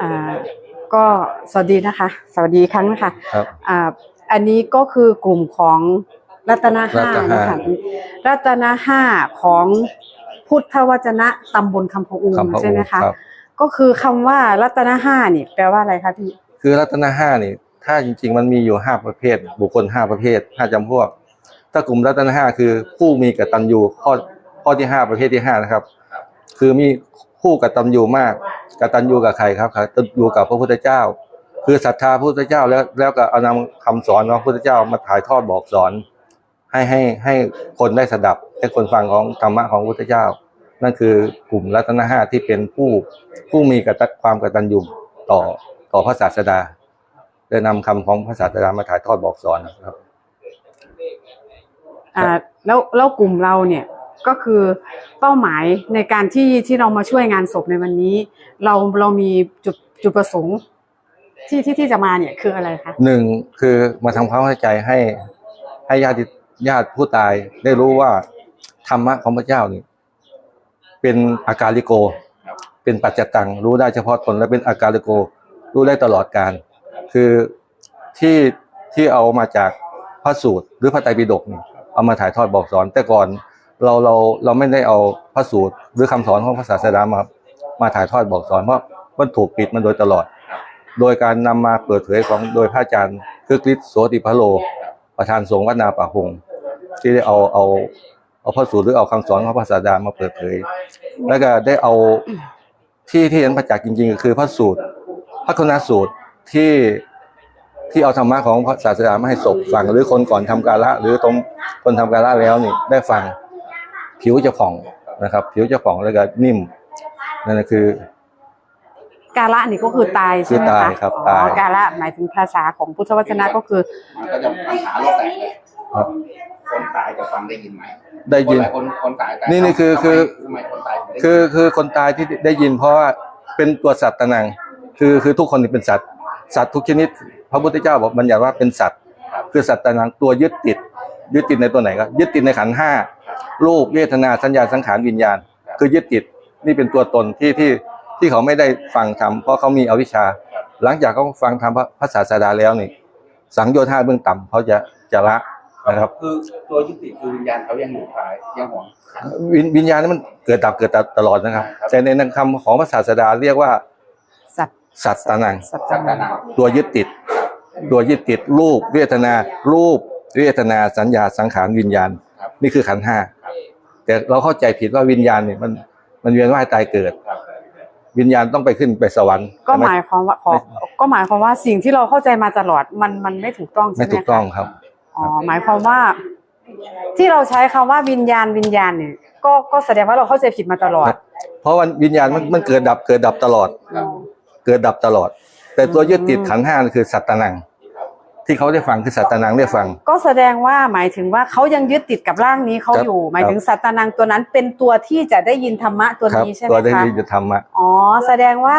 อ่าก็สวัสดีนะคะ สวัสดีอีกครั้งนะคะครับ อ่าอันนี้ก็คือกลุ่มของรัตนาห้ารัตนานะคะรัตนาห้าของพุทธวจนะตำบลคำพะอูคำพะใช่ไหมอูคะ ครับ ก็คือคำว่ารัตนาห้านี่แปลว่าอะไรคะพี่ คือรัตนห้านี่ ถ้าจริง ๆ มันมีอยู่ห้าประเภท บุคคลห้าประเภทห้าจำพวก ถ้ากลุ่มรัตนห้าคือผู้มีกตัญญูข้อข้อที่ห้าประเภทที่ห้านะครับ คือมีผู้กตัญญูมาก กตัญญูกับใครครับกตัญญูกับพระพุทธเจ้า คือศรัทธาพระพุทธเจ้าแล้วแล้วก็เอานำคำสอนของพระพุทธเจ้ามาถ่ายทอดบอกสอน ให้ให้ให้คนได้สดับให้คนฟังของธรรมะของพระพุทธเจ้า นั่นคือกลุ่มรัตนห้าที่เป็นผู้ผู้มีกตัความกตัญญูต่อต่อพระศาสดาได้นำคำของพระศาสดามาถ่ายทอดบอกสอนนะครับอ่าแล้วแล้วกลุ่มเราเนี่ย ก็คือเป้าหมายในการที่ที่เรามาช่วยงานศพในวันนี้ เราเรามีจุดจุดประสงค์ที่ที่ที่จะมาเนี่ยคืออะไรคะหนึ่งคือมาทำความเข้าใจให้ให้ญาติญาติผู้ตายได้รู้ว่าธรรมะของพระเจ้านี่เป็นอาการลิโก เป็นปัจจตัง รู้ได้เฉพาะตนและเป็นอาการลิโก รู้ได้ตลอดการ คือที่ที่เอามาจากพระสูตรหรือพระไตรปิฎกนี่เอามาถ่ายทอดบอกสอน แต่ก่อน เราเราเราไม่ได้เอาพระสูตรหรือคำสอนของพระศาสดามามาถ่ายทอดบอกสอนเพราะมันถูกปิดมาโดยตลอด โดยการนำมาเปิดเผยของโดยพระอาจารย์คือคริสโสติพะโล ประธานสงฆ์วัดนาป่าหงส์ที่ได้เอาเอาเอาพระสูตรหรือเอาคำสอนของพระศาสดามาเปิดเผย แล้วก็ได้เอาที่ที่เห็นประจักษ์จริง ๆ ก็คือพระสูตรพระคุณสูตรที่ที่เอาธรรมะของพระศาสดามาให้ศพฟังหรือคนก่อนทำกาละ หรือตรงคนทำกาละแล้วนี่ได้ฟัง ผิวจะผ่องนะครับ ผิวจะผ่องแล้วก็นิ่มนั่นนะคือ กาละนี่ก็คือตายใช่ไหมคือคะตายครับอ๋อตาย กาละหมายถึงภาษาของพุทธวจนะก็คือมันก็จะปัญหาโลกแตกเลยครับคนตายจะฟังได้ยินไหมได้ยินคหลาคนคนตายตายนี่นี่คือทำไมคือทำไมคนตายถึงได้ยินคือคือคนตายที่ได้ยิน เพราะว่าเป็นตัวสัตว์ตะนัง คือคือทุกคนเป็นสัตว์ สัตว์ทุกชนิด พระพุทธเจ้าบอกบัญญัติว่าเป็นสัตว์ คือสัตว์ตะนังตัวยึดติดยึดติดในตัวไหนครับยึดติดในขันธ์ห้า รูปเวทนาสัญญาสังขารวิญญาณ คือยึดติดนี่เป็นตัวตนที่ที่ที่เขาไม่ได้ฟังธรรมเพราะเขามีอวิชชา หลังจากเขาฟังธรรมพระพระศาสดาแล้วนี่ สังโยชน์ห้าเบื้องต่ำเขาจะจะละนะครับคือตัวยุติคือวิญญาณเขายังอยู่ภายยังห่วงขันวิญวิญญาณนี่มันเกิดดับเกิดดับตลอดนะครับครับแต่ในคำของพระศาสดาเรียกว่า สัตว์สัตว์ตานังสัตว์สัตว์ตานาตัวยึดติด ตัวยึดติดรูปเวทนา รูปเวทนาสัญญาสังขารวิญญาณครับ นี่คือขันธ์ห้าครับแต่เราเข้าใจผิดว่าวิญญาณเนี่ยมันมันเวียนว่ายตายเกิดครับวิญญาณต้องไปขึ้นไปสวรรค์ก็หมายความว่าขอก็หมายความว่าสิ่งที่เราเข้าใจมาตลอดมันมันไม่ถูกต้องใช่ไม่ไหมถูกต้องคะครับอ๋อหมายความว่า ที่เราใช้คำว่าวิญญาณวิญญาณเนี่ยก็ก็แสดงว่าเราเข้าใจผิดมาตลอด เพราะว่าวิญญาณมันมันเกิดดับเกิดดับตลอดครับเกิดดับตลอด แต่ตัวยึดติดอืมขันธ์ห้านี่คือสัตตานัง ที่เขาได้ฟังคือสัตตานังได้ฟัง ก็แสดงว่าหมายถึงว่าเขายังยึดติดกับร่างนี้เขาครับอยู่ หมายครับถึงสัตตานังตัวนั้นเป็นตัวที่จะได้ยินธรรมะตัวครับนี้ใช่ไหมตัวได้คะยินธรรมะอ๋อแสดงว่า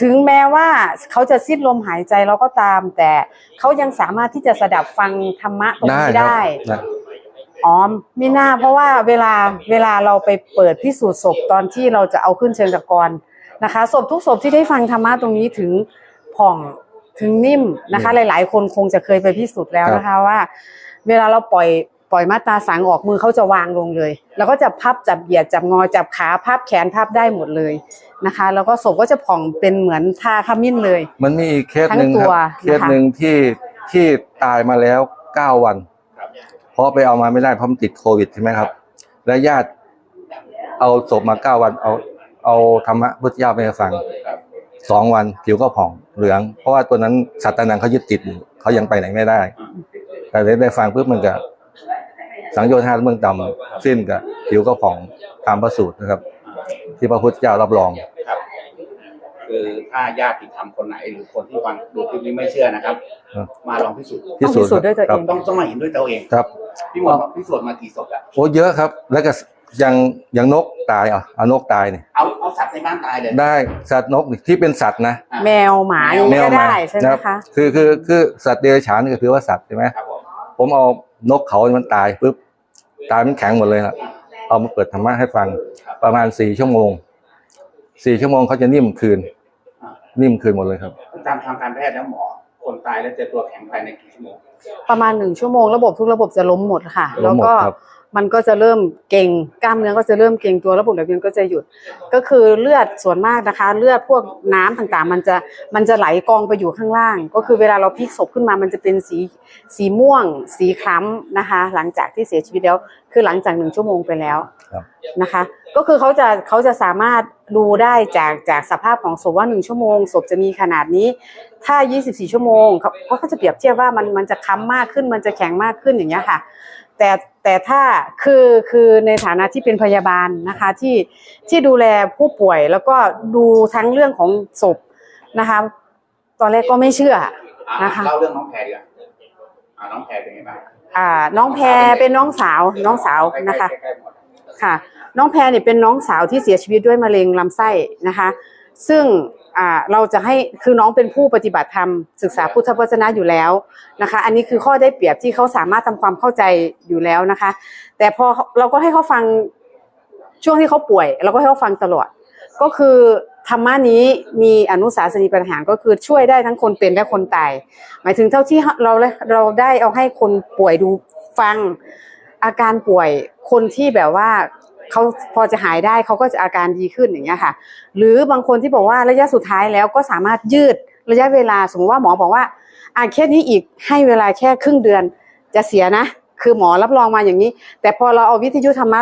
ถึงแม้ว่าเขาจะสิ้นลมหายใจเราก็ตาม แต่เขายังสามารถที่จะสดับฟังธรรมะตรงได้นี้ครับได้นะอ๋อไม่น่าเพราะว่าเวลาเวลาเราไปเปิดพิสูจน์ศพตอนที่เราจะเอาขึ้นเชิงตะกอนนะคะศพทุกศพที่ได้ฟังธรรมะตรงนี้ถึงผ่อง ถึงนิ่มนะคะ หลาย ๆ คนคงจะเคยไปพิสูจน์แล้วนะคะว่า เวลาเราปล่อยปล่อยมาตราสังออกมือเขาจะวางลงเลย แล้วก็จะพับจับเหยียดจับงอจับขาพับแขนพับได้หมดเลยนะคะ แล้วก็ศพก็จะผ่องเป็นเหมือนทาขมิ้นเลย มันมีอีกเคสหนึ่งทั้งคตัวรับนะคะเคสหนึ่งที่ที่ตายมาแล้วเก้าวันครับเพราะไปเอามาไม่ได้เพราะมันติดโควิดใช่ไหมครับ และญาติเอาศพมาเก้าวันเอาเอาธรรมะพุทธเจ้าไปให้ฟังครับ สองวันผิวก็ผ่องเหลือง เพราะว่าตัวนั้นสัตว์ตานังเขายึดติดอยู่เขายังไปไหนไม่ได้ แต่ได้ได้ฟังปุ๊บมันก็สังโยชน์ห้าเมืองต่ำสิ้นกับผิวก็ผ่องตามพระสูตรนะครับ ที่พระพุทธเจ้ารับรองครับคือถ้าญาติธรรมคนไหนหรือคนที่ฟังดูคลิปนี้ไม่เชื่อนะครับครับมาลองพิสูจน์ต้องพิสูจน์ด้วยตัวเองครับต้องต้องมาเห็นด้วยตัวเองครับพี่หมดพิสูจน์มากี่ศพแล้วโอ้เยอะครับ แล้วก็ ยังยังนกตายอะเอานกตายเนี่ยเอาเอาสัตว์ในบ้านตายเลยได้สัตว์นกนี่ที่เป็นสัตว์นะอะแมวหมาอย่างนี้ก็ได้ใช่ไหมรับคะคือคือคือสัตว์เดรัจฉานนี่ก็คือว่าสัตว์ใช่ไหมครับผมผมเอานกเขามันตายปุ๊บตายมันแข็งหมดเลยครับเอามาเปิดธรรมะให้ฟังประมาณสี่ชั่วโมงสี่ชั่วโมงเขาจะนิ่มคืน นิ่มคืนหมดเลยครับตามทางการแพทย์แล้วหมอคนตายแล้วเจอตัวแข็งภายในกี่ชั่วโมงประมาณหนึ่งชั่วโมงระบบทุกระบบจะล้มหมดค่ะล้แล้วมหมดก็ครับ มันก็จะเริ่มเก่งกล้ามเนื้อก็จะเริ่มเก่งตัวระบบไหลเวียนก็จะหยุด ก็คือเลือดส่วนมากนะคะ เลือดพวกน้ำต่างๆ มันจะมันจะไหลกองไปอยู่ข้างล่าง ก็คือเวลาเราพลิกศพขึ้นมามันจะเป็นสีสีม่วง สีคล้ำนะคะ หลังจากที่เสียชีวิตแล้ว คือหลังจากหนึ่งชั่วโมงไปแล้วครับนะคะ ก็คือเขาจะเขาจะสามารถดูได้จากจากสภาพของศพว่าหนึ่งชั่วโมงศพจะมีขนาดนี้ ถ้า 24 ชั่วโมงเขาเขาก็จะเปรียบเทียบว่ามันมันจะค้ำมากขึ้นมันจะแข็งมากขึ้นอย่างเงี้ยค่ะ แต่แต่ถ้าคือคือในฐานะที่เป็นพยาบาลนะคะที่ที่ดูแลผู้ป่วยแล้วก็ดูทั้งเรื่องของศพนะคะ ตอนแรกก็ไม่เชื่ออะนะคะเล่าเรื่องน้องแพรดีกว่าอ่าน้องแพรเป็นไงบ้างอ่า น้องแพรเป็นน้องสาวน้องสาวนะคะใกล้ๆหมดค่ะ น้องแพรเนี่ยเป็นน้องสาวที่เสียชีวิตด้วยมะเร็งลำไส้นะคะ ซึ่ง อ่าเราจะให้คือน้องเป็นผู้ปฏิบัติธรรมศึกษาพุทธวจนะอยู่แล้วนะคะ อันนี้คือข้อได้เปรียบที่เขาสามารถทำความเข้าใจอยู่แล้วนะคะ แต่พอเราก็ให้เขาฟังช่วงที่เขาป่วย เราก็ให้เขาฟังตลอด ก็คือธรรมะนี้มีอนุสาสนีปัญหารก็คือช่วยได้ทั้งคนเป็นและคนตาย หมายถึงเท่าที่เราเราได้เอาให้คนป่วยดูฟังอาการป่วยคนที่แบบว่า เขาพอจะหายได้เขาก็จะอาการดีขึ้นอย่างเงี้ยค่ะ หรือบางคนที่บอกว่าระยะสุดท้ายแล้วก็สามารถยืดระยะเวลาสมมติว่าหมอบอกว่าอะแค่นี้อีกให้เวลาแค่ครึ่งเดือนจะเสียนะ คือหมอรับรองมาอย่างนี้ แต่พอเราเอาวิทยุธรรมะ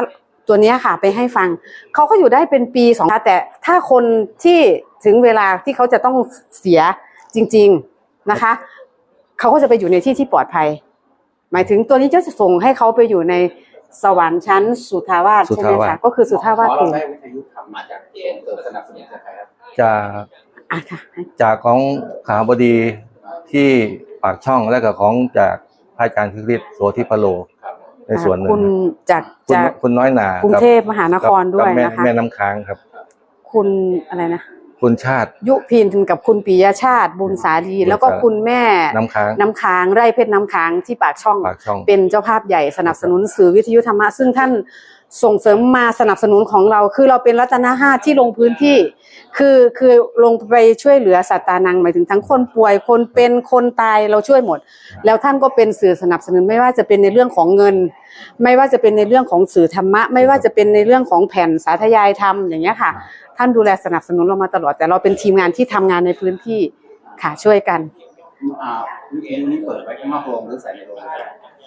ตัวนี้ค่ะไปให้ฟังเขาก็อยู่ได้เป็นปีสองแต่ถ้าคนที่ถึงเวลาที่เขาจะต้องเสียจริง ๆนะคะเขาก็จะไปอยู่ในที่ที่ปลอดภัย หมายถึงตัวนี้จะส่งให้เขาไปอยู่ใน สวรรค์ชั้นสุทาวาสสุใช่ไหมทาวาส คะก็คือสุทาวาสหมอคืเราอได้วิทยุทำมาจากส่งเสริมสนับสนุนจากใครครับจากอะค่ะจากของขาบดีที่ปากช่องและก็ของจากพระอาจารย์คึกฤทธิ์โสธิพโลครับในส่วนหนึ่งคุณจากคุณจากคุณน้อยหนากรุงกับเทพมหานครด้วยกับแม่นะคะ แม่น้ำค้างครับ คุณอะไรนะ คุณชาติ ยุพินกับคุณปิยชาติ บุญสาลีแล้วก็คุณแม่น้ำค้างน้ำค้างไร่เพชรน้ำค้างที่ปากช่องปากช่องเป็นเจ้าภาพใหญ่สนับสนุนสื่อวิทยุธรรมะซึ่งท่าน ส่งเสริมมาสนับสนุนของเรา คือเราเป็นรัตนห้าที่ลงพื้นที่ คือคือลงไปช่วยเหลือสัตตานังหมายถึงทั้งคนป่วยคนเป็นคนตายเราช่วยหมด แล้วท่านก็เป็นสื่อสนับสนุนไม่ว่าจะเป็นในเรื่องของเงิน ไม่ว่าจะเป็นในเรื่องของสื่อธรรมะ ไม่ว่าจะเป็นในเรื่องของแผ่นสาธยายธรรมอย่างเงี้ยค่ะ ท่านดูแลสนับสนุนเรามาตลอด แต่เราเป็นทีมงานที่ทำงานในพื้นที่ค่ะช่วยกันอ่าวิทยุนี้เปิดไว้ข้างนอกโรงหรือใส่ในโรงก็ได้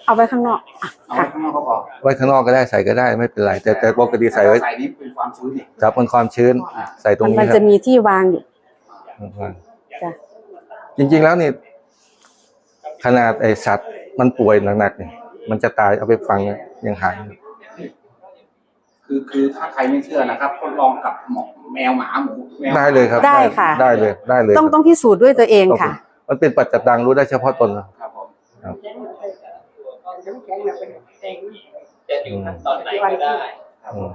เอาไว้ข้างนอกอะเอาไว้ค่ะข้างนอกก็พอไว้ข้างนอกก็ได้ใส่ก็ได้ไม่เป็นไร แต่แต่ปกติใส่ไว้ใส่นี้เป็นความชื้นนี่จับบนความชื้นอ่าใส่ตรงมันนี้มันครัจะบมีที่วางอยู่จ้ะจริง ๆ แล้วนี่ขนาดไอสัตว์มันป่วยหนักๆเนี่ยมันจะตายเอาไปฟังยังหาย คือคือถ้าใครไม่เชื่อนะครับทดลองกับหมอแมวหมาหมูแมวได้เลยครับได้ค่ะ ได้เลยได้เลยต้องครับต้องพิสูจน์ด้วยตัวเองค่ะ มันเป็นปัจจัยตังรู้ได้เฉพาะตนครับครับ ผมจะถึงขั้นตอนไหนก็ได้ครับอืผมม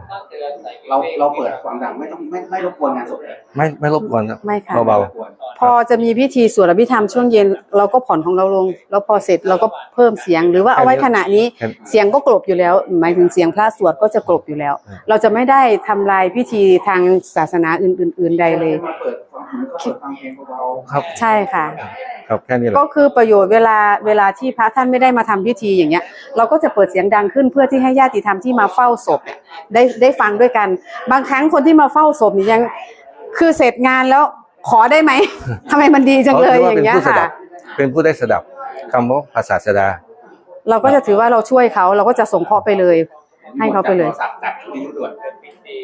เราเราเปิดความดังไม่ต้องไม่ไม่รบกวนงานศพเลยไม่ไม่รบกวนครับไม่ค่ะ เบารบกวนพอจะมีพิธีสวดอภิธรรมช่วงเย็นเราก็ผ่อนของเราลง แล้วพอเสร็จเราก็เพิ่มเสียงหรือว่าเอาไว้ขณะนี้แค่เสียงก็กลบอยู่แล้ว หมายถึงเสียงพระสวดก็จะกลบอยู่แล้วอืมเราจะไม่ได้ทำลายพิธีทางศาสนาอื่น ๆ ใดเลยมาเปิด ฟังเหมือนกับเปิดฟังเพลงเบาครับใช่ค่ะ ครับแค่นี้แหละก็คือประโยชน์เวลาเวลาที่พระท่านไม่ได้มาทำพิธีอย่างเงี้ย เราก็จะเปิดเสียงดังขึ้นเพื่อที่ให้ญาติธรรมที่มาเฝ้าศพเนี่ยได้ได้ฟังด้วยกัน บางครั้งคนที่มาเฝ้าศพนี่ยัง คือเสร็จงานแล้วขอได้ไหม ทำไมมันดีจังเลยขอย่างเงี้ยป็นผู้สค่ะดับเป็นผู้ได้สดับคำว่าภาษาสดา เราก็จะถือว่าเราช่วยเขาเราก็จะส่งเคราะห์ไปเลยๆให้เขาไปเลยโทรศัพท์จับวิทยุด่วน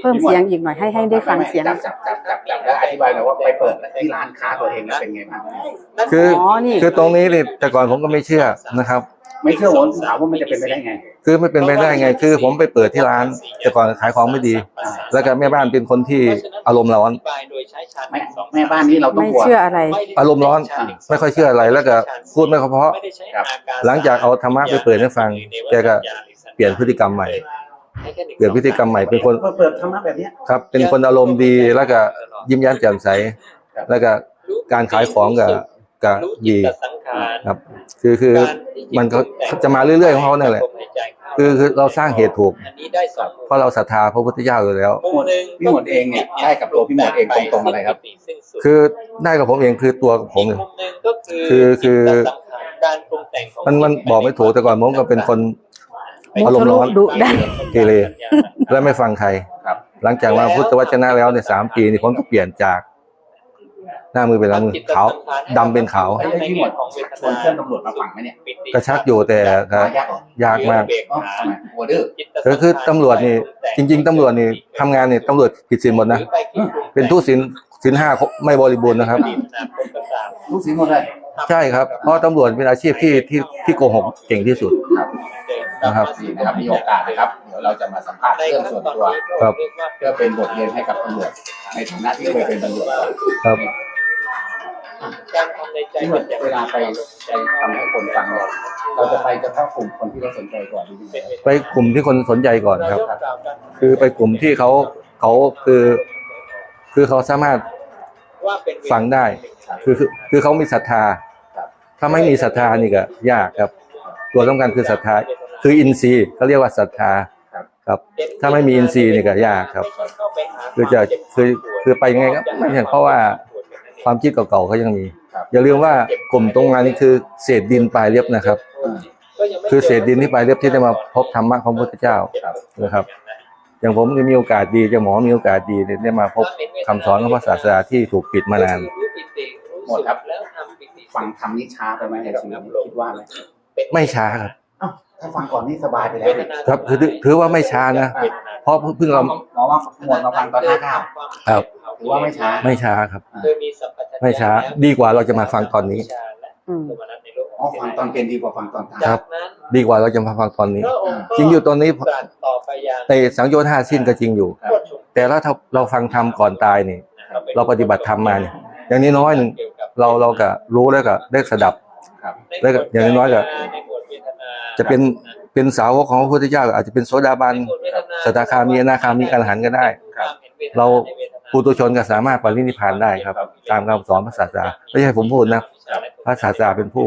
เพิ่มเสียงอีกหน่อยให้ให้ได้ฟังเสียง จับจับจับจับจับแล้วอธิบายหน่อยว่าไปเปิดที่ร้านค้าตัวเองแล้วเป็นไงบ้างคืออ๋อนี่ คือตรงนี้นี่แต่ก่อนผมก็ไม่เชื่อนะครับ ไม่เชื่อผมถามว่ามันจะเป็นไปได้ไง คือไม่เป็นไปได้ไง คือผมไปเปิดที่ร้าน แต่ก่อนขายของไม่ดี แล้วก็แม่บ้านเป็นคนที่อารมณ์ร้อน แม่แม่บ้านนี้เราต้องไม่กลัว เชื่ออะไร อารมณ์ร้อน ไม่ค่อยเชื่ออะไรแล้วก็พูดไม่ค่อยเพราะครับหลังจากเอาธรรมะไปเปิดให้ฟังแกก็เปลี่ยนพฤติกรรมใหม่ เปลี่ยนพฤติกรรมใหม่เป็นคนเปิดเปิดธรรมะแบบเนี้ยครับ เป็นคนอารมณ์ดีแล้วก็ยิ้มแย้มแจ่มใส แล้วก็การขายของก็ก็ดีครับ คือคือมันก็จะมาเรื่อยๆของเขาเนี่ยแหละคือคือเราสร้างเหตุถูกอันนี้ได้สองเพราะเราศรัทธาพระพุทธเจ้าอยู่แล้วมุมหนึ่งพี่หมวดเองเนี่ยได้กับตัวพี่หมวดเองตรงๆอะไรครับ คือได้กับผมเองคือตัวผมอีกเนี่ยมุมหนึ่งก็คือคือคือจิตสังขารการปรุงแต่งของมันมันบอกไม่ถูกแต่ก่อนผมก็เป็นคนมุ อารมณ์ร้อนดุดันเกเรและไม่ฟังใครครับ หลังจากมาพุทธวจนะแล้วในยสามปีนี่ผมก็เปลี่ยนจาก หน้ามือเป็นหลังมือขาวดำเป็นขาวไอ้ที่หมดชวนเพื่อนตำรวจมาฟังไหมเนี่ยกระชักอยู่แต่ก็มายากเหรอยากมากอ๋อทำไมโอเดอร์ก็คือตำรวจนี่จริง ๆตำรวจนี่ทำงานนี่ตำรวจผิดศีลหมดนะเป็นทุศีลศีลห้าไม่บริบูรณ์นะครับลูกศิษย์หมดเลย ใช่ครับเพราะตำรวจเป็นอาชีพที่ที่ที่โกหกเก่งที่สุด นะครับนี่นะครับมีโอกาสนะครับ เดี๋ยวเราจะมาสัมภาษณ์เรื่องส่วนตัวครับ เพื่อเป็นบทเรียนให้กับตำรวจในฐานะที่เคยเป็นตำรวจก่อนครับ การทำในใจที่หมดเวลาไปไปทำให้คนฟังเนี่ยเราจะไปเฉพาะกลุ่มคนที่เราสนใจก่อนดีไหมไปกลุ่มที่คนสนใจก่อนครับ คือไปกลุ่มที่เขาเขาคือ คือเขาสามารถว่าเป็นฟังได้ คือคือคือเขามีศรัทธา ถ้าไม่มีศรัทธานี่ก็ยากครับ ตัวสำคัญคือศรัทธา คืออินทรีย์เขาเรียกว่าศรัทธาครับ ถ้าไม่มีอินทรีย์นี่ก็ยากครับ คือจะคือคือไปยังไงก็ไม่เห็นเพราะว่าความคิดเก่าๆเขายังมี อย่าลืมว่ากลุ่มตรงงานนี้คือเศษดินปลายเรียบนะครับ คือเศษดินที่ปลายเรียบที่ได้มาพบธรรมะของพระพุทธเจ้านะครับ อย่างผมจะมีโอกาสดีจะหมอมีโอกาสดีได้มาพบคำสอนของพระศาสดาที่ถูกปิดมานานหมดครับ ฟังทำนี่ช้าไปไหมในชีวิตนี้คิดว่าไหมไม่ช้าครับอ้าวถ้าฟังก่อนนี่สบายไปแล้วเนี่ยครับคือถือถือว่าไม่ช้านะเพราะเพิ่งเราหมอว่าหมดมาฟังตอนห้าเก้าครับถือว่าไม่ช้าไม่ช้าครับเคยมีสัมปชัญญะไม่ช้าดีกว่าเราจะมาฟังตอนนี้อืมอ๋อฟังตอนเป็นดีกว่าฟังตอนท้ายครับจากนั้นดีกว่าเราจะมาฟังตอนนี้พระองค์ก็จริงอยู่ตอนนี้ตรัสต่อไปยังในสังโยชน์ห้าสิ้นก็จริงอยู่โคชชุมแต่ถ้าเราฟังธรรมก่อนตายนี่ เราปฏิบัติธรรมมาเนี่ยอย่างนี้น้อยหนึ่งกี่ยวกับ เราเราก็รู้แล้วก็ได้สดับ ครับ แล้วก็อย่างน้อยๆก็ในหมวดเวทนาจะเป็นเป็นสาวกของพระพุทธเจ้าอาจจะเป็นโสดาบันสตาคามีอนาคามีอรหันต์ก็ได้ ครับ เราปุถุชนก็สามารถปรินิพพานได้ครับ ตามคำสอนพระศาสดาไม่ใช่ผมพูดนะพระศาสดาเป็นผู้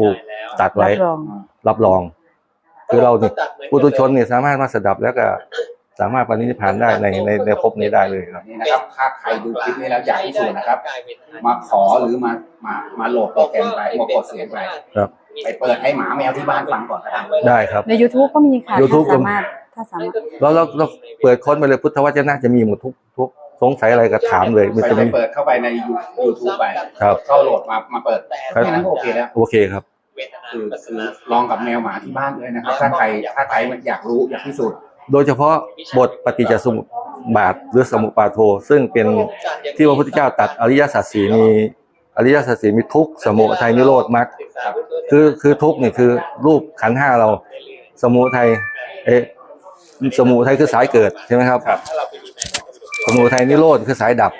ตัดรัไว้บรองรับรอง คือเราเนี่ยปุถุชนเนี่ยสามารถมาสดับแล้วก็ สามารถปรินิพพานได้ในในในภพนี้ได้เลยครับนี่นะครับถ้าใครดูคลิปนี้แล้วอยากพิสูจน์นะครับ มาขอหรือมามามาโหลดโปรแกรมไปมากดเสียงไปครับไปเปิดให้หมาแมวที่บ้านฟังก่อนก็ได้ได้ครับ ใน YouTube ก็มีค่ะ YouTube ถ้าสามารถถ้าสามารถแล้วเราเราเปิดค้นไปเลยพุทธวจนะจะมีหมดทุกทุกสงสัยอะไรก็ถามเลยมันไปจะไปมีเปิดเข้าไปในยูทูบไปครับเข้าโหลดมามาเปิดครับแค่นั้นก็โอเคแล้วโอเคครับคือคือลองกับแมวหมาที่บ้านเลยนะครับ ถ้าใครถ้าใครอยากรู้อยากพิสูจน์ โดยเฉพาะบทปฏิจจสมุปบาทหรือสมุปบาทโท ซึ่งเป็นที่พระพุทธเจ้าตรัดอริยสัจสีมีอริยสัจสีมีทุกข์สมุทัยนิโรธมรรคคือคือทุกข์นี่คือรูปขันธ์ห้าเรา สมุทัยเอ๊ะสมุทัยคือสายเกิดใช่ไหมครับครับสมุทัยนิโรธคือสายดับ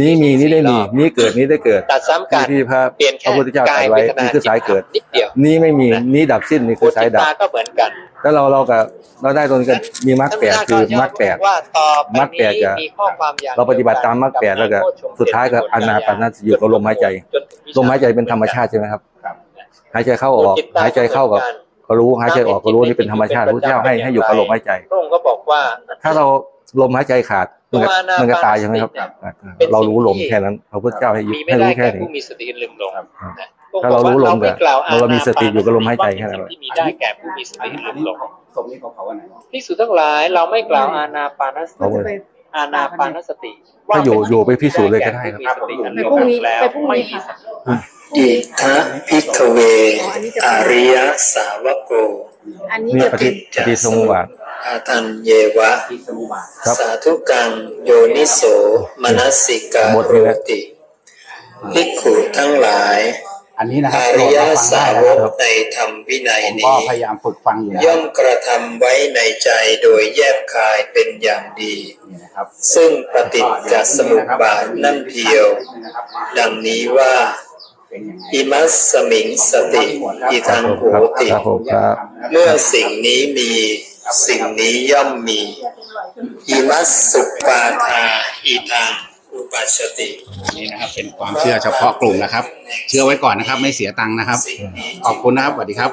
นี้มีนี้ได้มีนี้เกิดนี้ได้เกิดตัดซ้ำกันที่พระเปลี่ยนพแค่ระพุทธเจ้ากาตรัยดเวไว้ทนานี่คือสายเกิดนิดเดียวนี้ไม่มีนี้ดับสิ้นนี่คือสายดับตาก็เหมือนกันแล้วเราเราก็เราได้ตรงนี้กันมีมรรคแปดคือมรรคแปดว่าต่อไปมรรคแปดกับมีข้อความอย่างเราปฏิบัติตามมรรคแปดแล้วก็สุดท้ายก็อนาปานสติอยู่กับลมหายใจลมหายใจเป็นธรรมชาติใช่ไหมครับครับหายใจเข้าออกหายใจเข้ากับก็รู้หายใจออกก็รู้นี่เป็นธรรมชาติพระพุทธเจ้าให้ให้อยู่กับลมหายใจพระองค์ก็บอกว่า ถ้าเรา ลมหายใจขาดมันก็มันก็ตายใช่ไหมครับ เรารู้ลมแค่นั้นพระพุทธเจ้าให้ยึดมีไม่ให้ได้รู้แค่แค่นี้ผู้มีสติลืมลงครับนะถ้าเรารู้ลมไม่กล่าวเรามีสติอยู่กับลมหายใจแค่นั้นสิ่งที่มีได้แก่ผู้มีสติลืมลงศพนี้เขาเผาวันไหนพิสูจน์ทั้งหลายเราไม่กล่าวอานาปานสเขาติเลยอานาปานสติถ้าอยู่อยู่ไปพิสูจน์เลยก็ได้ครับไปพรุ่งนี้ไปพรุ่งนี้ค่ะอิทะพิกเว อริยสาวโก อันนี้นี่จะปฏิปฏิสมุปบาท อาทันเยวะ ที่สมุบาทครับสาธุกังโยนิโสมนสิกาหมดโรเลยนะ ติภิกขุทั้งหลายอันนี้นะคอรับโหลริดยมาฟังสาได้วนะกครับในธรรมวินัยผมก็นี้ พยายามฝึกฟังอยู่นะย่อมกระทำไว้ในใจโดยแยบคายเป็นอย่างดี นี่นะครับซึ่งปฏิจจสมุปบาทนั่นเพียว ดังนี้ว่าเป็นยังไง อิมัสสมิงสติอิทังโหติครับผมครับเมื่อสิ่งนี้มีสิ่งนี้ย่อมมี อิมัสสุปาทาอิทังอุปัชชตินี่นะครับเป็นความเชื่อเฉพาะกลุ่มนะครับ เชื่อไว้ก่อนนะครับ ไม่เสียตังค์นะครับ ขอบคุณนะครับสวัสดีครับ